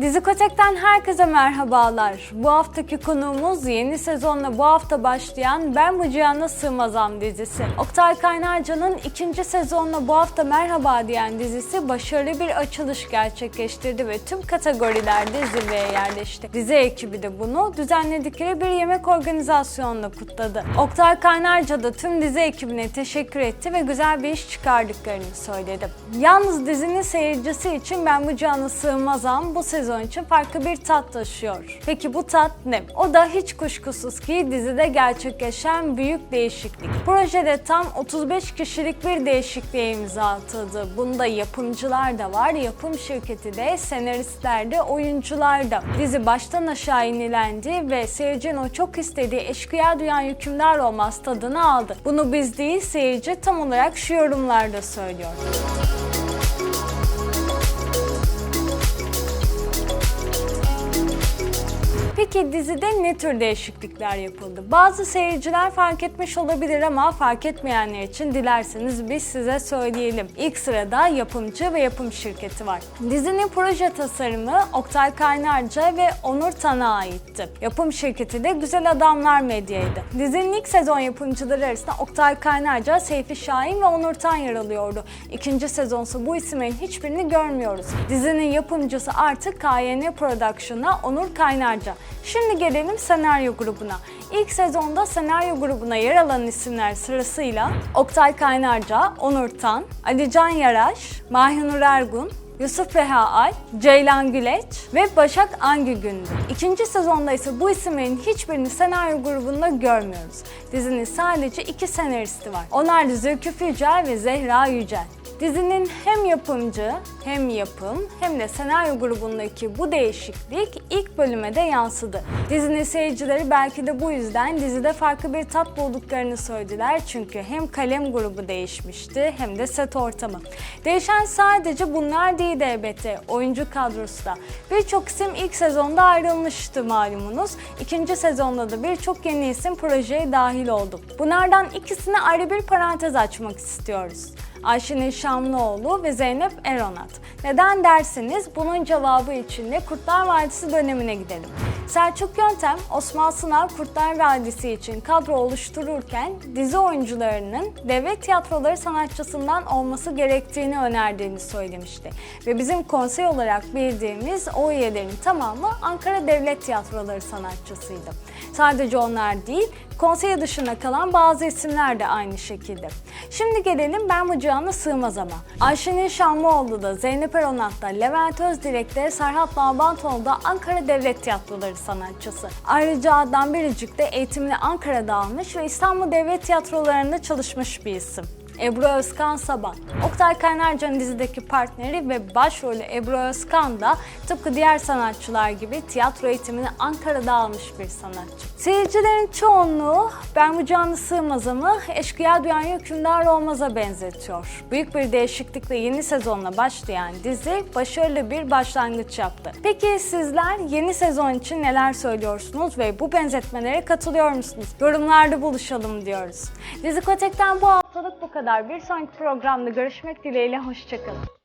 Dizikotek'ten herkese merhabalar. Bu haftaki konuğumuz yeni sezonla bu hafta başlayan Ben Bu Cihana Sığmazam dizisi. Oktay Kaynarca'nın ikinci sezonla bu hafta Merhaba diyen dizisi başarılı bir açılış gerçekleştirdi ve tüm kategorilerde zirveye yerleşti. Dizi ekibi de bunu düzenledikleri bir yemek organizasyonla kutladı. Oktay Kaynarca da tüm dizi ekibine teşekkür etti ve güzel bir iş çıkardıklarını söyledi. Yalnız dizinin seyircisi için Ben Bu Cihana Sığmazam bu sezon için farklı bir tat taşıyor. Peki bu tat ne? O da hiç kuşkusuz ki dizide gerçekleşen büyük değişiklik. Projede tam 35 kişilik bir değişikliğe imza atıldı. Bunda yapımcılar da var, yapım şirketi de, senaristler de, oyuncular da. Dizi baştan aşağı inilendi ve seyircinin o çok istediği eşkıya duyan yükümler olmaz tadını aldı. Bunu biz değil seyirci tam olarak şu yorumlarda söylüyor. Peki dizide ne tür değişiklikler yapıldı? Bazı seyirciler fark etmiş olabilir ama fark etmeyenler için dilerseniz biz size söyleyelim. İlk sırada yapımcı ve yapım şirketi var. Dizinin proje tasarımı Oktay Kaynarca ve Onur Tan'a aitti. Yapım şirketi de Güzel Adamlar Medya'ydı. Dizinin ilk sezon yapımcıları arasında Oktay Kaynarca, Seyfi Şahin ve Onur Tan yer alıyordu. İkinci sezonsa bu isimlerin hiçbirini görmüyoruz. Dizinin yapımcısı artık KYN Production'a Onur Kaynarca. Şimdi gelelim senaryo grubuna. İlk sezonda senaryo grubuna yer alan isimler sırasıyla Oktay Kaynarca, Onur Tan, Ali Can Yaraş, Mahinur Ergun, Yusuf Reha Ay, Ceylan Güleç ve Başak Angügün'dü. İkinci sezonda ise bu isimlerin hiçbirini senaryo grubunda görmüyoruz. Dizinin sadece iki senaristi var. Onlar da Zülküf Yücel ve Zehra Yücel. Dizinin hem yapımcı hem yapım hem de senaryo grubundaki bu değişiklik ilk bölüme de yansıdı. Dizinin seyircileri belki de bu yüzden dizide farklı bir tat bulduklarını söylediler çünkü hem kalem grubu değişmişti hem de set ortamı. Değişen sadece bunlar değildi elbette oyuncu kadrosu da. Birçok isim ilk sezonda ayrılmıştı malumunuz. İkinci sezonda da birçok yeni isim projeye dahil oldu. Bunlardan ikisine ayrı bir parantez açmak istiyoruz. Ayşenil Şamlıoğlu ve Zeynep Eronat. Neden derseniz bunun cevabı için de Kurtlar Vadisi dönemine gidelim. Selçuk Yöntem, Osman Sınav Kurtlar Vadisi için kadro oluştururken dizi oyuncularının devlet tiyatroları sanatçısından olması gerektiğini önerdiğini söylemişti. Ve bizim konsey olarak bildiğimiz o üyelerin tamamı Ankara Devlet Tiyatroları sanatçısıydı. Sadece onlar değil, konsey dışında kalan bazı isimler de aynı şekilde. Şimdi gelelim Ben Bu Cihana Sığmaz Ama. Ayşenil Şamlıoğlu da, Zeynep Eronat da, Levent Özdirek de, Serhat Nalbantoğlu da Ankara Devlet Tiyatroları sanatçısı. Ayrıca Adnan Biricik de eğitimini Ankara'da almış ve İstanbul Devlet Tiyatroları'nda çalışmış bir isim. Ebru Özkan Saban. Oktay Kaynarca'nın dizideki partneri ve başrolü Ebru Özkan da tıpkı diğer sanatçılar gibi tiyatro eğitimini Ankara'da almış bir sanatçı. Seyircilerin çoğunluğu Ben Bu Canlı Sığmaz'ımı eşkıya duyan hükümdar olmaza benzetiyor. Büyük bir değişiklikle yeni sezonla başlayan dizi başarılı bir başlangıç yaptı. Peki sizler yeni sezon için neler söylüyorsunuz ve bu benzetmelere katılıyor musunuz? Yorumlarda buluşalım diyoruz. Dizikotek'ten bu haftalık bu kadar. Bir sonraki programda görüşmek dileğiyle, hoşçakalın.